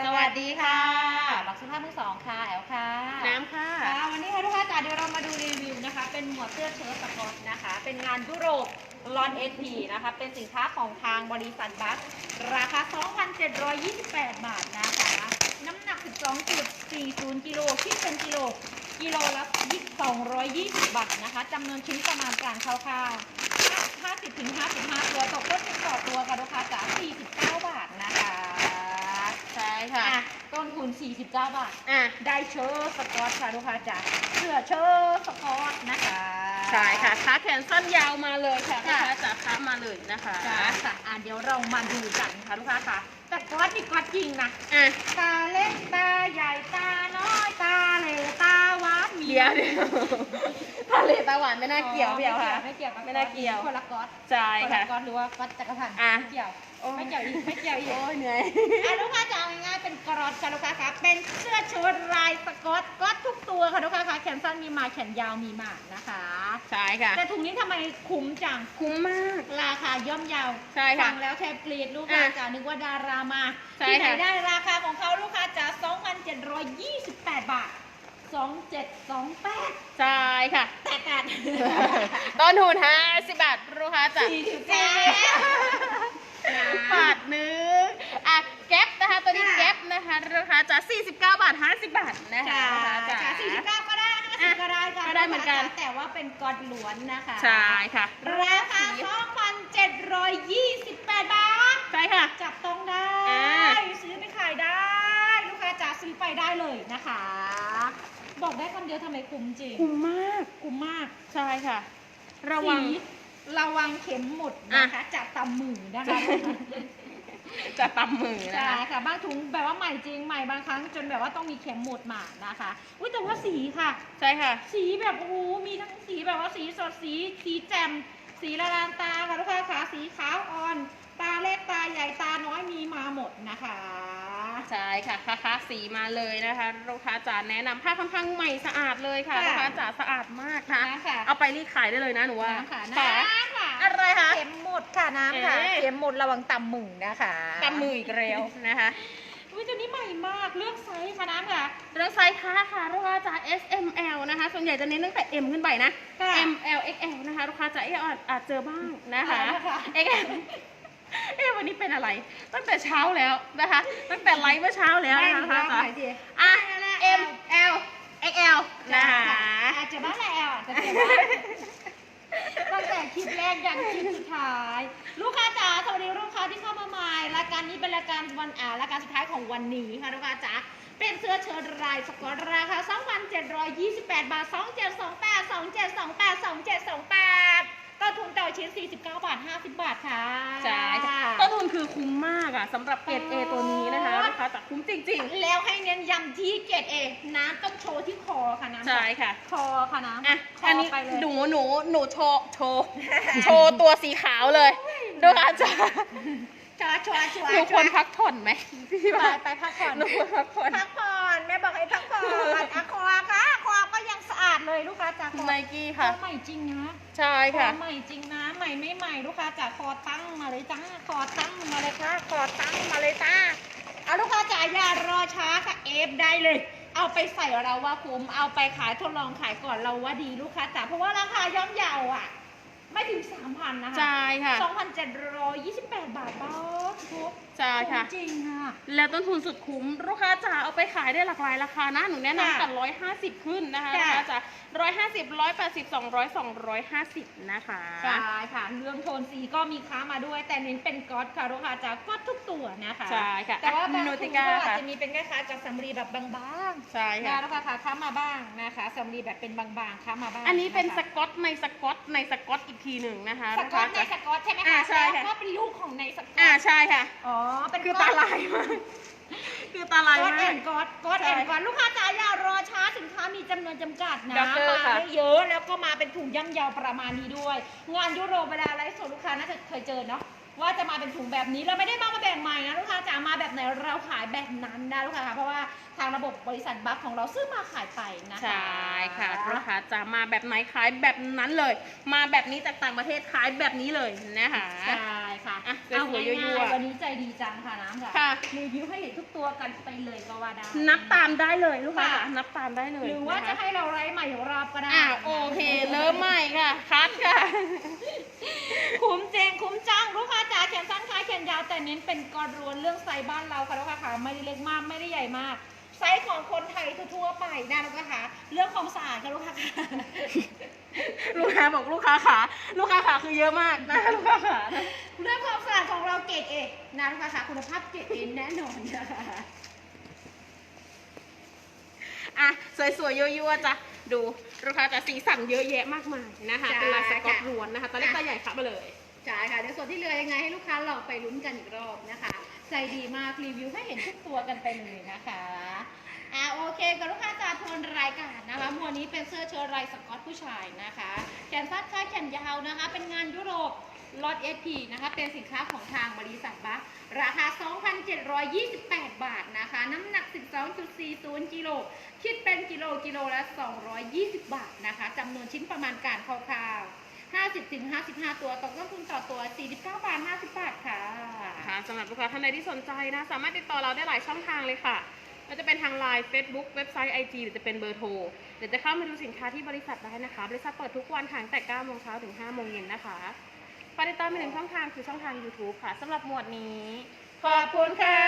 สวัสดีค่ะหลักสุภาพมือสองค่ะแอลค่ะน้ำค่ะค่ะวันนี้ค่ะทุกท่านจ๋าเดี๋ยวเรามาดูรีวิวนะคะ เป็นหมวดเสื้อเชิ้ตสกอตนะคะ เป็นงานยุโรปลอนเอทีนะคะ เป็นสินค้าของทางบริษัทบัส ราคา 2,728 บาทนะคะ น้ำหนัก 12.40 กิโลคิดเป็นกิโล กิโลละ220 บาทนะคะจำนวนชิ้นประมาณการคร่าวๆ50ถึง55 ตัวตกต้นทุนต่อตัวค่ะลูกค้าจ๋า49 บาทนะคะ ใช่ค่ะ อะต้นทุน 49 บาท อะ ได้เชิ้ตสกอตค่ะลูกค้าจ๋าเสื้อเชิ้ตสกอตนะคะ ใช่ค่ะขาแขนสั้นยาวมาเลยค่ะค่ะ นะคะจากค้ามาเลยนะคะจ้าค่ะอะเดี๋ยวเรามาดูกันค่ะลูกค้าค่ะ แต่ก๊อตนี่ก๊อตจริงนะ อะ ตาเล็กตาใหญ่ตาน้อยตาเหลตา วัดมีเดี๋ยวเดี๋ยวทะเลตาหวานไม่น่าเกี่ยวพี่เอลค่ะ ไม่เกี่ยวกับไม่น่าเกี่ยวคนละก๊อตใช่คนค่ะละก๊อตหรือว่าก๊อตจักรพันธ์อะไม่เกี่ยวโอ้ไม่เกี่ยวอีกไม่เกี่ยวอีกโอ้ยเหนื่อยอะลูกค้าจะเอาง่ายๆเป็นกรอดค่ะลูกค้าคะเป็นเสื้อเชิ้ตลายสกอตก๊อตทุกตัวค่ะลูกค้าคะแขนสั้นมีมาแขนยาวมีมานะคะใช่ค่ะ แต่ถุงนี้ทำไมคุ้มจังคุ้มมาก ราคาย่อมเยาวใช่ค่ะฟังแล้วแทบกรีดลูกค้าอะจ๋านึกว่าดารามาใช่ที่ไหนค่ะได้ราคาของเขาลูกค้าจ๋า2,728 บาท 2728ใช่ค่ะแตกกันต้นทุน50บาทลูกค้าจาก49บาทหนึงอะแก๊ปนะคะ ตัวนี้ค่ะแก๊ปนะคะราคาจาก49 บาท 50 บาทนะคะจ้าจ๋าจ้า49ก็ได้อะ50ก็ได้ค่ะก็ได้เหมือนกัน แต่ว่าเป็นกอดล้วนนะคะ ใช่ค่ะ ราคา2,728บาท ใช่ค่ะ จับต้องได้อ่าซื้อไปขายได้ ลูกค้าจ๋าซื้อไปได้เลยนะคะ บอกได้คำเดียวทำไมคุ้มจริง คุ้มมาก คุ้มมาก ใช่ค่ะ ระวัง สีระวังเข็มหมดนะคะจับตำมือนะคะจะตำมือนะใช่คะค่ะบางถุงแบบว่าใหม่จริงใหม่บางครั้งจนแบบว่าต้องมีเข็มหมดมานะคะอุ้ยแต่ว่าสีค่ะ ใช่ค่ะ สีแบบโอ้โหมีทั้งสีแบบว่าสีสดสีสีแจ่มสีละลานตาค่ะลูกค้าขาสีขาวอ่อน ตาเล็กตาใหญ่ตาน้อยมีมาหมดนะคะ ใช่ค่ะค่าค่าสีมาเลยนะคะลูกค้าจ๋าแนะนำผ้าค่อนข้างใหม่สะอาดเลยค่ะค่ะลูกค้าจ๋าสะอาดมากนะน้ำค่ะ เอาไปรีดขายได้เลยนะหนูว่าน้ำค่ะค่ะน้ำค่ะอะไรคะ เข็มหมดค่ะน้ำค่ะเอ๊ะ เข็มหมดระวังตำมือนะคะตำมืออีกเร็วนะคะ อุ้ยตัวนี้ใหม่มากเลือกไซส์ค่ะน้ำค่ะ เรื่องไซส์ค้าค่ะลูกค้าจ๋า S M L นะคะ ส่วนใหญ่จะเน้นตั้งแต่ M ขึ้นไปนะ ค่ะ M L X L นะคะลูกค้าจ๋าเอ๊ะอาจอาจเจอบ้างนะคะ เอาละค่ะ X L เอ๊ะวันนี้เป็นอะไร ตั้งแต่เช้าแล้วนะคะ ตั้งแต่ไลฟ์เมื่อเช้าแล้วนะคะลูกค้าจ๋าไหนดีอะได้แล้ว M L X L นะคะอาจจะบ้านแล้วอาจจะเจ็บบ้านตั้งแต่คลิปแรกยันคลิปสุดท้าย ลูกค้าจ๋าสวัสดีลูกค้าที่เข้ามาใหม่รายการนี้เป็นรายการวันอ่ารายการสุดท้ายของวันนี้ค่ะลูกค้าจ๋าเป็นเสื้อเชิ้ตลายสกอตราคา2,728 บาท 2728 2728 2728 ต้นทุนต่อชิ้น 49 บาท 50 บาทค่ะ ใช่ค่ะต้นทุนคือคุ้มมากอะสำหรับเกรด A ตัวนี้นะคะอ๋อลูกค้าจ๋าคุ้มจริงแล้วให้เน้นย้ำที่เกรดเอน้ำต้องโชว์ที่คอค่ะน้ำๆใช่ค่ะ คอค่ะน้ำอะคออันนี้ไปเลยหนูหนูหนูโชว์โชว์โชว์ตัวสีขาวเลยดูค่ะจ๋าชัวร์ชัวร์ชัวร์หนูควรชัพักผ่อนไหมพี่ไปว่าไปพักผ่อนหนูควรพักผ่อนพักผ่อนแม่บอกให้พักผ่อนอะคอค่ะ ดเลยลูกค้าจากคอไนกี้คอค่ะใหม่จริงนะใช่คอค่ะใหม่จริงนะใหม่ไม่ใหม่ลูกค้าจากคอตั้งมาเลยจ้าคอตั้งมาเลยค่ะคอตั้งมาเลยจ้าเอาลูกค้าจ๋าอย่ารอช้าค่ะเอฟได้เลย เอาไปใส่เราว่าคุ้มเอาไปขายทดลองขายก่อนเราว่าดีลูกค้าจ๋าเพราะว่าราคาย่อมเยาวอะ ไม่ถึง 3,000 นะคะใช่ค่ะ 2,728 บาทบ้าทุกใช่ค่ะ จริงค่ะ แล้วต้นทุนสุดคุ้มลูกค้าจ๋าเอาไปขายได้หลากหลายราคานะ หนูแนะนำค่ะแต่ร้อยห้าสิบขึ้นนะคะลูค่ะกค้าจ๋าร้อยห้าสิบร้อยแปดสิบสองร้อยสองร้อยห้าสิบนะคะใช่ค่ะ เรื่องโทนสีก็มีค้ามาด้วย แต่เน้นเป็นก๊อตค่ะลูกค้าจ๋าก๊อตทุกตัวนะคะใช่ค่ะแต่ว่าบางโนถุติงก้าก็อาจค่ะจะมีเป็นคล้ายๆกับสำลีแบบบางๆใช่นะค่ะลูกค้าค่ะค้ามาบ้างนะคะสำลีแบบเป็นบางๆค้ามาบ้าง อันนี้เป็นสะคะกอตในสกอตในสกอตอีกทีหนึ่งนะคะสลูกก๊อค้าตในจ๋าสก๊อตใช่ไหมอ่าคะใช่ค่ะแล้วก็เป็นลูกของในสก๊อตอ่าใช่ค่ะ อ๋อ เป็นคือก๊ตาตลายมากคือตาลายก๊อตมาแอกนก๊อตก๊อตใช่แอนก๊อตลูกค้าจ๋าอย่ารอช้าสินค้ามีจำนวนจำกัดนะด็อกเตอร์มาค่ะไม่เยอะแล้วก็มาเป็นถุงย่ำยาวประมาณนี้ด้วย งานยุโรปเวลาไลฟ์สดลูกค้าน่าจะเคยเจอเนาะ ว่าจะมาเป็นถุงแบบนี้เราไม่ได้มามาแบ่งใหม่นะลูกค้าจ๋ามาแบบไหนเราขายแบบนั้นนะลูกค้าค่ะเพราะว่าทางระบบบริษัทบัฟของเราซื้อมาขายไปนะคะใช่ค่ะลูกค้าจะมาแบบไหนขายแบบนั้นเลย มาแบบนี้จากต่างประเทศขายแบบนี้เลยนะคะใช่ค่ะอะเอาสวยๆยั่ง่ายวๆๆวันนี้ใจดีจังค่ะน้ำค่ะค่ะรีวิวให้เห็นทุกตัวกันไปเลยก็ว่าได้นับตามได้เลยลูกค้าค่ะนับตามได้เลยหรือว่าคจะให้เราไลฟ์ใหม่รอบก็ได้อ่าโอเคเริ่มใหม่ค่ะคัดค่ะ คุ้มเจงคุ้มจังลูกค้าจ๋าแขนสั้นคล้ายแขนยาวแต่เน้นเป็นกรรวนเรื่องไซส์บ้านเราค่ะลูกค้าค่ะไม่ได้เล็กมากไม่ได้ใหญ่มาก ไซส์ของคนไทยทั่วๆไปนะลูกค้าค่ะเรื่องความสะอาดค่ะลูกค้าค่ะลูกค้าบอกลูกค้าขาลูกค้าขาคือเยอะมากนะคะลูกค้าขาเรื่องความสะอาดของเราเกรดเอกนะลูกค้าค่ะคุณภาพเกรดเอแน่นอนค่ะอะสวยๆยั่วๆจ้ะ ดูลูกค้าจะสีสันเยอะแยะมากมายนะคะใช่เป็นลายสก๊อตค่ะล้วนนะคะ ตอนเล็กอะตาใหญ่ครับมาเลยใช่ค่ะในส่วนที่เหลือยังไงให้ลูกค้าลองไปลุ้นกันอีกรอบนะคะ ใจดีมากรีวิวให้เห็นทุกตัวกันไปเลยนะคะอ่าโอเคกับลูกค้าจาทวนรายการนะคะหมวดนี้เป็นเสื้อเชิ้ตลายสก๊อตผู้ชายนะคะ แขนสั้นคล้ายแขนยาวนะคะ เป็นงานยุโรป ลอตเอพีนะคะ เป็นสินค้าของทางบริษัทบัคราคา 2,728 บาทนะคะ น้ำหนัก 12.40 กิโล คิดเป็นกิโลกิโลละ 220 บาทนะคะจำนวนชิ้นประมาณการคร่าวๆ50ถึง55 ตัวตกต้นทุนต่อตัว 49 บาท 50 บาทค่ะ ค่ะสำหรับลูกค้าท่านใดที่สนใจนะ สามารถติดต่อเราได้หลายช่องทางเลยค่ะไม่ว่าจะเป็นทางไลน์ Facebook เว็บไซต์ IG หรือจะเป็นเบอร์โทร เดี๋ยวจะเข้ามาดูสินค้าที่บริษัทได้นะคะ บริษัทเปิดทุกวันค่ะตั้งแต่9โมงเช้าถึง5โมงเย็นนะคะ ฝากติดตามอีกหนึ่งช่องทางคือช่องทาง YouTube ค่ะสำหรับหมวดนี้ ขอบคุณค่ะ